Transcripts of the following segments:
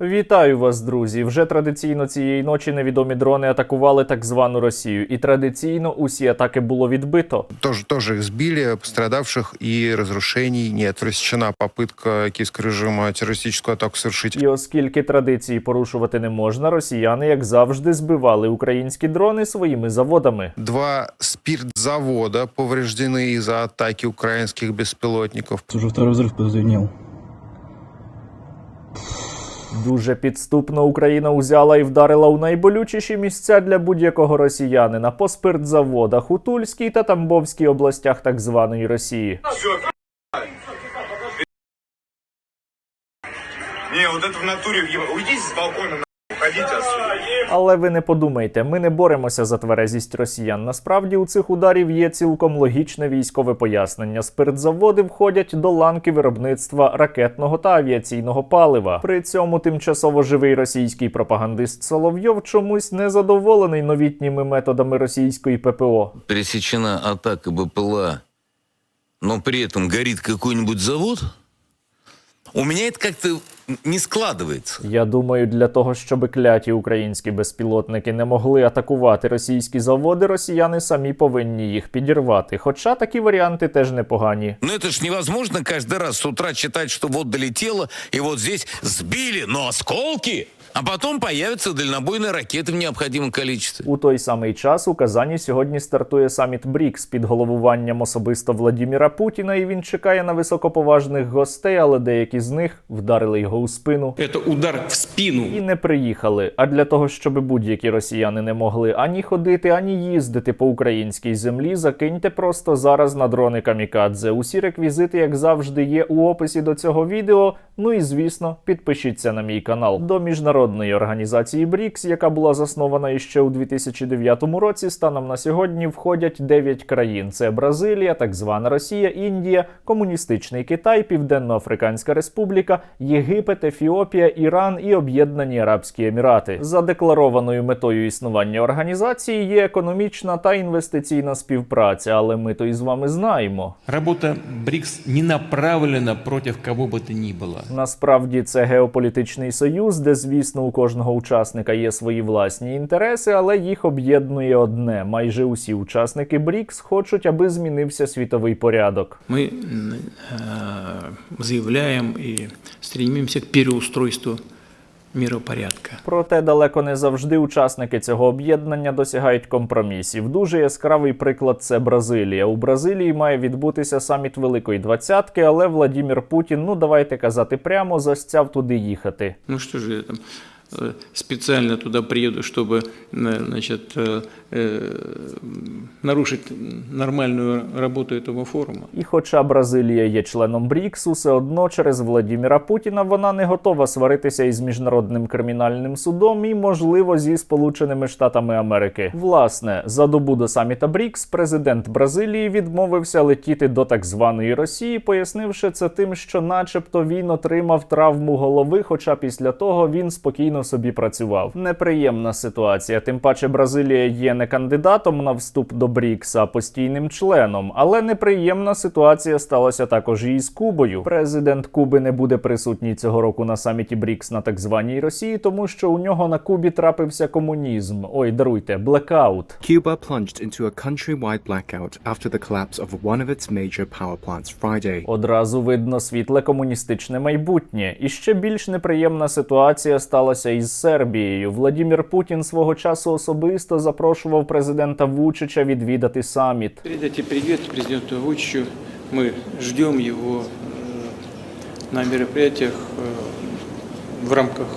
Вітаю вас, друзі! Вже традиційно цієї ночі невідомі дрони атакували так звану Росію, і традиційно усі атаки було відбито. Тоже, тоже их сбили, пострадавших и разрушений нет. Пресечена попытка киевского режима террористическую атаку совершить. І оскільки традиції порушувати не можна, росіяни, як завжди, збивали українські дрони своїми заводами. Два спиртзавода повреждены из-за атаки украинских беспилотников. Уже второй взрыв прозвенел. Дуже підступно Україна узяла і вдарила у найболючіші місця для будь-якого росіянина по спиртзаводах у Тульській та Тамбовській областях так званої Росії. Не, вот это в натуре Уйдите с балкона. Але ви не подумайте, ми не боремося за тверезість росіян. Насправді у цих ударів є цілком логічне військове пояснення. Спиртзаводи входять до ланки виробництва ракетного та авіаційного палива. При цьому тимчасово живий російський пропагандист Соловйов чомусь не задоволений новітніми методами російської ППО. пересечена атака БПЛА, но при этом горит какой-нибудь завод, у меня это как-то не складывается. Я думаю, для того, щоб кляті українські безпілотники не могли атакувати російські заводи, росіяни самі повинні їх підірвати. Хоча такі варіанти теж непогані. Но это ж невозможно каждый раз с утра читать, что вот долетело, и вот здесь сбили, но осколки, а потом появятся дальнобойные ракеты в необходимом количестве. У той самий час у Казані сьогодні стартує саміт БРІКС під головуванням особисто Владіміра Путіна, і він чекає на високоповажних гостей, але деякі з них вдарили його у спину. Это удар в спину. І не приїхали. А для того, щоб будь-які росіяни не могли ані ходити, ані їздити по українській землі, закиньте просто зараз на дрони камікадзе. Усі реквізити, як завжди, є у описі до цього відео. Ну і звісно, підпишіться на мій канал. До міжнародної організації БРІКС, яка була заснована іще у 2009 році, станом на сьогодні входять 9 країн: це Бразилія, так звана Росія, Індія, комуністичний Китай, Південно-Африканська Республіка, Єгипет, Ефіопія, Іран і Об'єднані Арабські Емірати. За декларованою метою існування організації є економічна та інвестиційна співпраця, але ми то і з вами знаємо. Работа БРИКС не направлена против кого бы то ни было. Насправді це геополітичний союз, де, звісно, у кожного учасника є свої власні інтереси, але їх об'єднує одне: майже усі учасники БРІКС хочуть, аби змінився світовий порядок. Ми е, заявляємо і и стремимся к переустройству миропорядка. Проте далеко не завжди учасники цього об'єднання досягають компромісів. Дуже яскравий приклад це Бразилія. У Бразилії має відбутися саміт Великої Двадцятки, але Владімір Путін, ну давайте казати прямо, застяв туди їхати. Ну що ж я там специально туда приеду, чтобы э, значит, э, э, нарушить нормальную работу этого форума. І хоча Бразилія є членом БРІКС, усе одно через Владіміра Путіна вона не готова сваритися із міжнародним кримінальним судом і, можливо, зі Сполученими Штатами Америки. Власне, за добу до саміта БРІКС президент Бразилії відмовився летіти до так званої Росії, пояснивши це тим, що, начебто, він отримав травму голови, хоча після того він спокійно собі працював. Неприємна ситуація. Тим паче Бразилія є не кандидатом на вступ до БРІКС, а постійним членом. Але неприємна ситуація сталася також і з Кубою. Президент Куби не буде присутній цього року на саміті БРІКС на так званій Росії, тому що у нього на Кубі трапився комунізм. Ой, даруйте, блекаут. Cuba plunged into a countrywide blackout after the collapse of one of its major power plants Friday. Одразу видно світле комуністичне майбутнє. І ще більш неприємна ситуація сталася із Сербією. Владімір Путін свого часу особисто запрошував президента Вучича відвідати саміт. Передайте привет президенту Вучичу. Мы ждем его э, на мероприятиях э, в рамках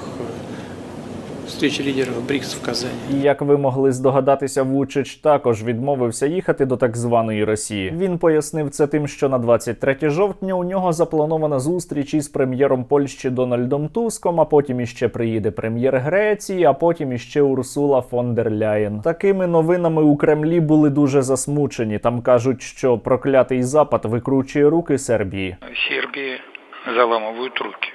встречи лидеров БРИКС в Казани. І як ви могли здогадатися, Вучич також відмовився їхати до так званої Росії. Він пояснив це тим, що на 23 жовтня у нього запланована зустріч із прем'єром Польщі Дональдом Туском. А потім іще приїде прем'єр Греції, а потім іще Урсула фон дер Ляєн. Такими новинами у Кремлі були дуже засмучені. Там кажуть, що проклятий запад викручує руки Сербії. Сербии заламывают руки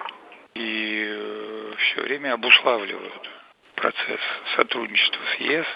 и все время обуславливают процесс сотрудничества с ЄС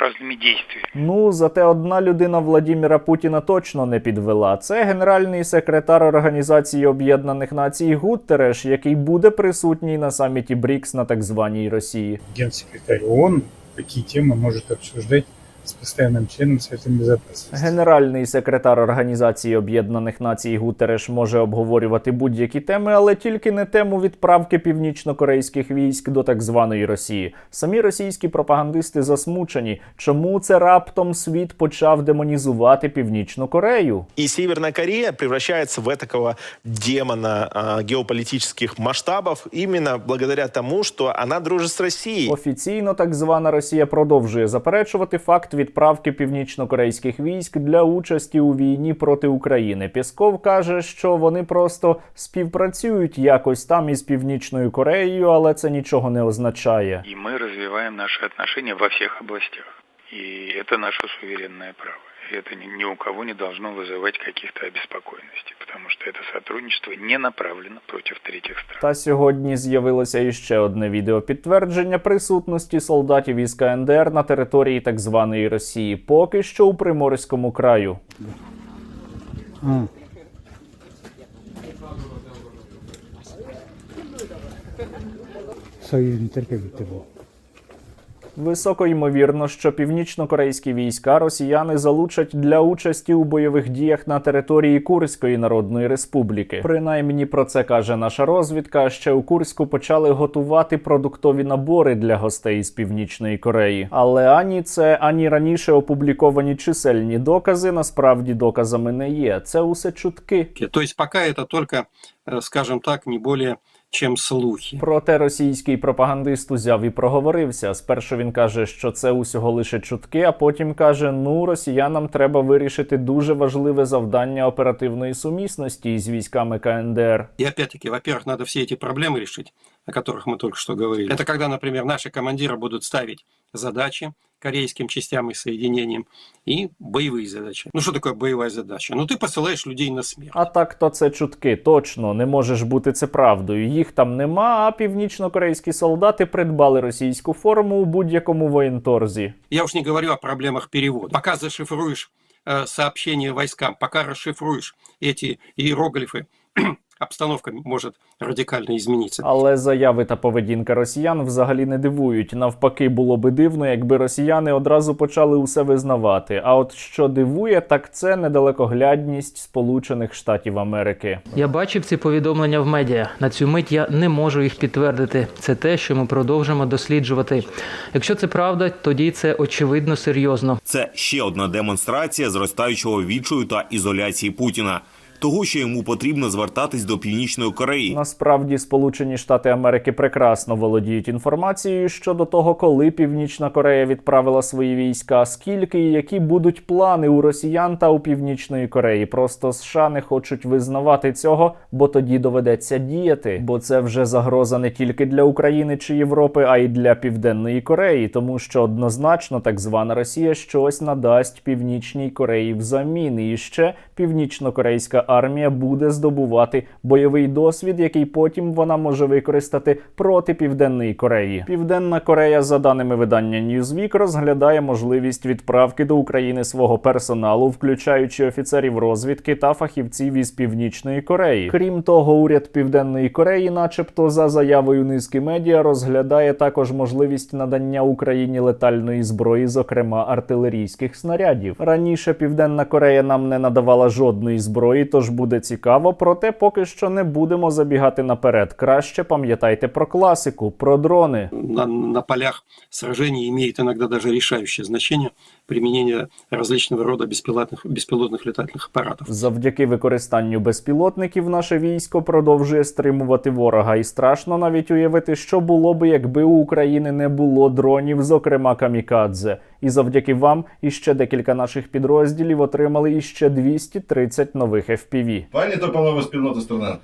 разными действиями. Ну, зате одна людина Владіміра Путіна точно не підвела. Це генеральний секретар Організації Об'єднаних Націй Гуттереш, який буде присутній на саміті БРІКС на так званій Росії. Генсекретар ООН какие теми может обсуждать с постоянным членом Совета Безопасности. Генеральний секретар Організації Об'єднаних Націй Гутереш може обговорювати будь-які теми, але тільки не тему відправки північно-корейських військ до так званої Росії. Самі російські пропагандисти засмучені, чому це раптом світ почав демонізувати Північну Корею. И Северная Корея превращается в этакого демона а, геополитических масштабов именно благодаря тому, что она дружит с Россией. Офіційно так звана Росія продовжує заперечувати факт відправки північно-корейських військ для участі у війні проти України. Пісков каже, що вони просто співпрацюють якось там із північною Кореєю, але це нічого не означає. І ми розвиваємо наші відносини во всіх областях. і це наше суверенне право И это ни, ни у кого не должно вызывать каких-то обеспокоенностей, потому что это сотрудничество не направлено против третьих стран. Та сьогодні з'явилося іще одне відео підтвердження присутності солдатів із КНДР на території так званої Росії, поки що у Приморському краю. Високо ймовірно, що північно-корейські війська росіяни залучать для участі у бойових діях на території Курської Народної Республіки. Принаймні про це каже наша розвідка. Ще у Курську почали готувати продуктові набори для гостей з північної Кореї. Але ані це, ані раніше опубліковані чисельні докази насправді доказами не є. Це усе чутки. То есть пока это только, э, скажем так, не более чем слухи. Проте російський пропагандист узяв і проговорився. Спершу він каже, що це усього лише чутки, а потім каже: ну росіянам треба вирішити дуже важливе завдання оперативної сумісності із військами КНДР. И опять-таки, во-первых, надо все эти проблемы решить, о которых мы только что говорили. Это когда, например, наши командиры будут ставить задачи корейским частям и соединениям и боевые задачи. Ну что такое боевая задача? Ну ты посылаешь людей на смерть. А так то це чутки, точно не може ж бути це правдою. Їх там нема. А північно-корейські солдати придбали російську форму у будь-якому воєнторзі. Я уж не говорю о проблемах перевода. Пока зашифруешь э, сообщения войскам, пока расшифруешь эти иероглифы, обстановка может радикально измениться. Але заяви та поведінка росіян взагалі не дивують. Навпаки, було би дивно, якби росіяни одразу почали усе визнавати. А от що дивує, так це недалекоглядність Сполучених Штатів Америки. Я бачив ці повідомлення в медіа. На цю мить я не можу їх підтвердити. Це те, що ми продовжимо досліджувати. Якщо це правда, тоді це очевидно серйозно. Це ще одна демонстрація зростаючого відчаю та ізоляції Путіна, того, що йому потрібно звертатись до Північної Кореї. Насправді, Сполучені Штати Америки прекрасно володіють інформацією щодо того, коли Північна Корея відправила свої війська, скільки і які будуть плани у росіян та у Північної Кореї. Просто США не хочуть визнавати цього, бо тоді доведеться діяти. Бо це вже загроза не тільки для України чи Європи, а й для Південної Кореї, тому що однозначно так звана Росія щось надасть Північній Кореї взамін. І ще північно-корейська армія буде здобувати бойовий досвід, який потім вона може використати проти Південної Кореї. Південна Корея, за даними видання Newsweek, розглядає можливість відправки до України свого персоналу, включаючи офіцерів розвідки та фахівців із Північної Кореї. Крім того, уряд Південної Кореї, начебто, за заявою низки медіа, розглядає також можливість надання Україні летальної зброї, зокрема артилерійських снарядів. Раніше Південна Корея нам не надавала жодної зброї, тож буде цікаво, проте поки що не будемо забігати наперед. Краще пам'ятайте про класику, про дрони. На, на полях сражений имеет иногда даже решающее значение применение различного рода беспилотных, беспилотных летательных аппаратов. Завдяки використанню безпілотників наше військо продовжує стримувати ворога, і страшно навіть уявити, що було би, якби у України не було дронів, зокрема камікадзе. І завдяки вам іще декілька наших підрозділів отримали іще 230 нових FPV. Пані та панове спільноти Стерненка,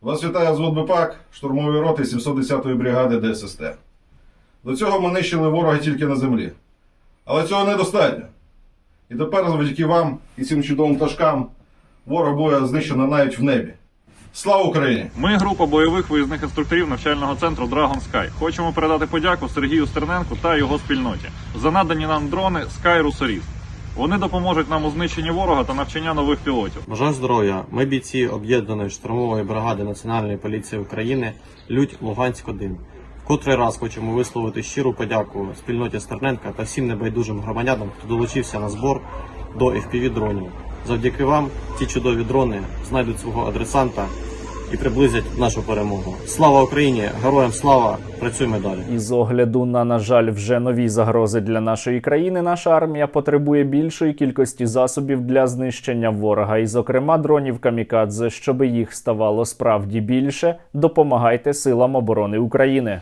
вас вітає звод БПАК, штурмової роти 710-ї бригади ДССТ. До цього ми нищили ворога тільки на землі. Але цього недостатньо. І тепер, завдяки вам і цим чудовим пташкам, ворог буде знищено навіть в небі. Слава Україні! Ми група бойових виїзних інструкторів навчального центру Dragon Sky. Хочемо передати подяку Сергію Стерненку та його спільноті за надані нам дрони Sky Rusorіс. Вони допоможуть нам у знищенні ворога та навчання нових пілотів. Бажаю здоров'я. Ми бійці об'єднаної штурмової бригади Національної поліції України Людь Луганськ 1 Котрий раз хочемо висловити щиру подяку спільноті Стерненка та всім небайдужим громадянам, хто долучився на збор до fpv дронів. Завдяки вам ці чудові дрони знайдуть свого адресанта і приблизять нашу перемогу. Слава Україні! Героям слава! Працюємо далі! І з огляду на, на жаль, вже нові загрози для нашої країни, наша армія потребує більшої кількості засобів для знищення ворога, і, зокрема, дронів камікадзе. Щоби їх ставало справді більше, допомагайте силам оборони України.